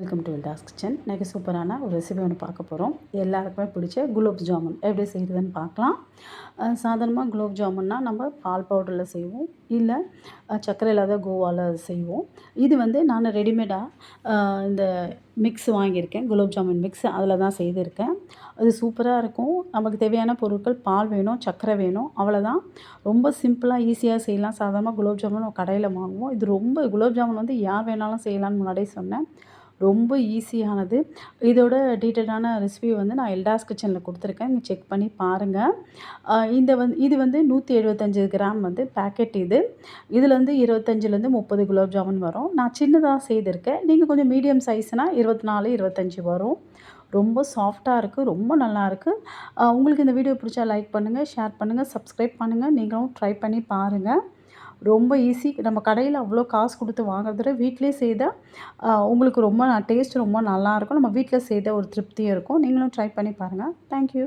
Welcome to வில்டாஸ் kitchen இன்றைக்கி சூப்பரான ஒரு ரெசிபி ஒன்று பார்க்க போகிறோம் எல்லாருக்குமே பிடிச்ச குலோப் ஜாமுன். எப்படி செய்கிறதுன்னு பார்க்கலாம். சாதாரணமாக குலோப் ஜாமுன்னா நம்ம பால் பவுடரில் செய்வோம். இல்லை சர்க்கரை இல்லாத கோவாவில் செய்வோம். இது வந்து நான் ரெடிமேடாக இந்த மிக்ஸ் வாங்கியிருக்கேன். குலோப் ஜாமுன் மிக்ஸ் அதில் தான் செய்திருக்கேன். அது சூப்பராக இருக்கும். நமக்கு தேவையான பொருட்கள் பால் வேணும் சர்க்கரை வேணும் அவ்வளோதான் ரொம்ப சிம்பிளாக ஈஸியாக செய்யலாம். சாதாரணமாக குலோப் ஜாமுன் கடையில் வாங்குவோம். இது ரொம்ப குலோப் ஜாமுன் வந்து யார் வேணாலும் செய்யலாம்னு முன்னாடியே சொன்னேன். ரொம்ப ஈஸியானது. இதோட டீட்டெயிலான ரெசிபி வந்து நான் எல்டாஸ் கிச்சனில் கொடுத்துருக்கேன். நீங்கள் செக் பண்ணி பாருங்கள் இந்த வந்து இது வந்து நூற்றி எழுபத்தஞ்சு கிராம் வந்து பேக்கெட் இது. இதில் வந்து இருபத்தஞ்சிலேருந்து முப்பது குலோப் ஜாமுன் வரும். நான் சின்னதாக செய்திருக்கேன். நீங்கள் கொஞ்சம் மீடியம் சைஸ்னால் இருபத்தி நாலு இருபத்தஞ்சி வரும். ரொம்ப சாஃப்டாக இருக்குது ரொம்ப நல்லாயிருக்கு உங்களுக்கு இந்த வீடியோ பிடிச்சா லைக் பண்ணுங்கள் ஷேர் பண்ணுங்கள் சப்ஸ்கிரைப் பண்ணுங்கள் நீங்களும் ட்ரை பண்ணி பாருங்கள் ரொம்ப ஈஸி நம்ம கடையில் அவ்வளோ காசு கொடுத்து வாங்குறத விட வீட்டிலே செய்தால் உங்களுக்கு ரொம்ப டேஸ்ட் ரொம்ப நல்லாயிருக்கும் நம்ம வீட்டில் செய்த ஒரு திருப்தியும் இருக்கும். நீங்களும் ட்ரை பண்ணி பாருங்கள் தேங்க்யூ